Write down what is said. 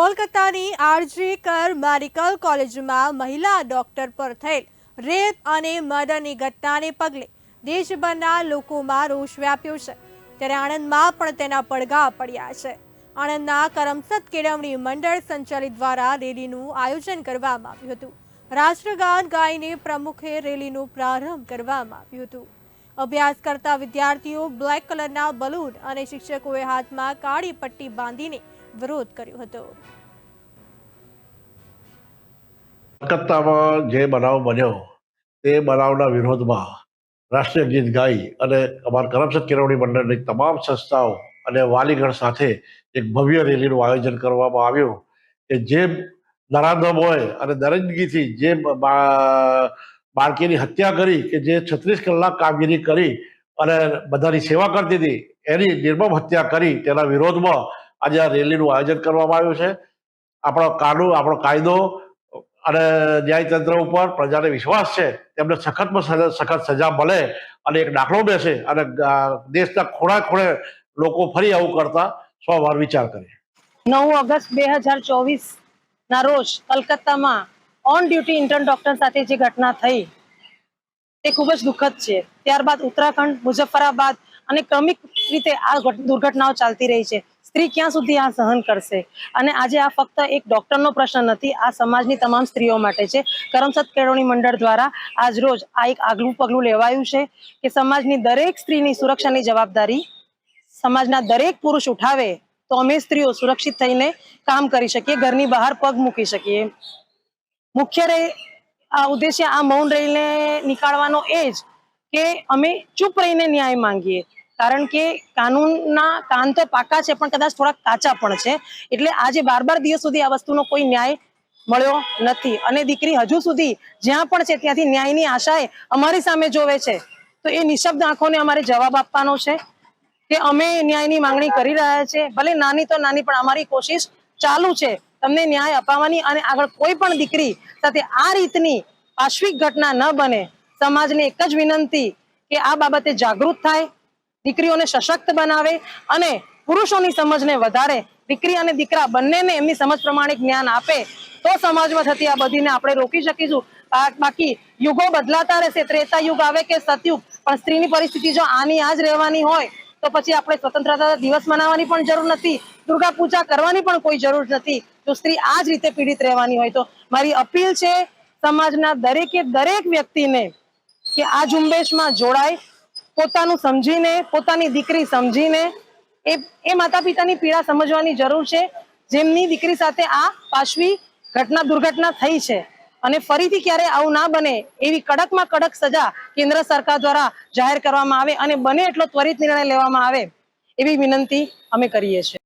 કોલકાતાની R G કર medical કોલેજમાં મહિલા ડોક્ટર પર થયેલ રેપ અને મર્ડરની ઘટનાને પગલે દેશભરના લોકોમાં રોષ વ્યાપ્યો છે. ત્યારે આણંદમાં પણ તેના પડઘા પડ્યા છે. આણંદના કરમસદ કેળવણી મંડળ સંચાલિત દ્વારા રેલીનું આયોજન કરવામાં આવ્યું હતું. રાષ્ટ્રગાન ગાઈને પ્રમુખે રેલીનો પ્રારંભ કરવામાં આવ્યું હતું. અભ્યાસ કરતા વિદ્યાર્થીઓ બ્લેક કલરના બલૂન અને શિક્ષકોએ હાથમાં કાળી પટ્ટી બાંધીને વિરોધ કર્યો હતો. કલકત્તામાં જે બનાવ બન્યો, તે બનાવના વિરોધમાં રાષ્ટ્રીય ગીત ગાઈ અને અમારા કરમસદ કેળવણી મંડળની તમામ સંસ્થાઓ અને વાલીગણ સાથે એક ભવ્ય રેલીનું આયોજન કરવામાં આવ્યું કે જે હોય અને દરંદગીથી જે બાળકીની હત્યા કરી કે જે છત્રીસ કલાક કામગીરી કરી અને બધાની સેવા કરતી હતી, એની નિર્મમ હત્યા કરી તેના વિરોધમાં આજે આ રેલીનું આયોજન કરવામાં આવ્યું છે. આપણો કાનૂન આપણો કાયદો અને ન્યાયતંત્ર ઉપર પ્રજાને વિશ્વાસ છે, તેમને સખતમાં સખત સજા મળે અને એક દાખલો બેસે અને દેશના ખૂણા ખૂણે લોકો ફરી આવું કરતા સો વાર વિચાર કરે નવ ઓગસ્ટ બે હજાર ચોવીસ ના રોજ કલકત્તામાં ઓન ડ્યુટી ઇન્ટર્ન ડોક્ટર સાથે જે ઘટના થઈ, તે ખૂબ જ દુઃખદ છે. ત્યારબાદ ઉત્તરાખંડ, મુઝફ્ફરાબાદ અને ક્રમિક રીતે આ ઘટ- દુર્ઘટનાઓ ચાલતી રહી છે. સ્ત્રી ક્યાં સુધી આ સહન કરશે? અને આજે આ ફક્ત એક ડોક્ટરનો પ્રશ્ન નથી, આ સમાજની તમામ સ્ત્રીઓ માટે છે. કરમસદ કેળવણી મંડળ દ્વારા આજ રોજ આ એક આગલું પગલું લેવાયું છે કે સમાજની દરેક સ્ત્રીની સુરક્ષાની જવાબદારી સમાજના દરેક પુરુષ ઉઠાવે તો અમે સ્ત્રીઓ સુરક્ષિત થઈને કામ કરી શકીએ, ઘરની બહાર પગ મૂકી શકીએ. મુખ્ય આ ઉદ્દેશ્ય આ મૌન રહીને નીકાળવાનો એ જ કે અમે ચૂપ રહીને ન્યાય માંગીએ. કારણ કે કાનૂનના કાન તો પાકા છે, પણ કદાચ થોડા કાચા પણ છે. એટલે આજે બાર બાર દિવસ સુધી આ વસ્તુનો કોઈ ન્યાય મળ્યો નથી. અને દીકરી હજુ સુધી જ્યાં પણ છે, ત્યાંથી ન્યાયની આશાએ અમારી સામે જોવે છે. તો એ નિશબ્દ આંખોને અમારે જવાબ આપવાનો છે કે અમે ન્યાયની માંગણી કરી રહ્યા છે. ભલે નાની તો નાની, પણ અમારી કોશિશ ચાલુ છે તમને ન્યાય અપાવવાની અને આગળ કોઈ પણ દીકરી સાથે આ રીતની પાશ્વિક ઘટના ન બને. સમાજને એક જ વિનંતી કે આ બાબતે જાગૃત થાય દીકરીઓને સશક્ત બનાવે અને પુરુષોની સમજને વધારે. દીકરી અને દીકરા બંનેને એમની સમજ પ્રમાણે જ્ઞાન આપે તો સમાજમાં થતી આ બધીને આપણે રોકી શકીશું. બાકી યુગો બદલાતા રહેશે, ત્રેતા યુગ આવે કે સતયુગ, પણ સ્ત્રીની પરિસ્થિતિ જો આની આ જ રહેવાની હોય, તો પછી આપણે સ્વતંત્રતા દિવસ મનાવવાની પણ જરૂર નથી, દુર્ગા પૂજા કરવાની પણ કોઈ જરૂર નથી. જો સ્ત્રી આ જ રીતે પીડિત રહેવાની હોય તો મારી અપીલ છે, સમાજના દરેકે દરેક વ્યક્તિને કે આ ઝુંબેશમાં જોડાય પોતાનું સમજીને, પોતાની દીકરી સમજીને, એ એ માતા પિતાની પીડા સમજવાની જરૂર છે. જેમની દીકરી સાથે આ પાશવી ઘટના, દુર્ઘટના થઈ છે અને ફરીથી ક્યારે આવું ના બને એવી કડકમાં કડક સજા કેન્દ્ર સરકાર દ્વારા જાહેર કરવામાં આવે અને બને એટલો ત્વરિત નિર્ણય લેવામાં આવે એવી વિનંતી અમે કરીએ છીએ.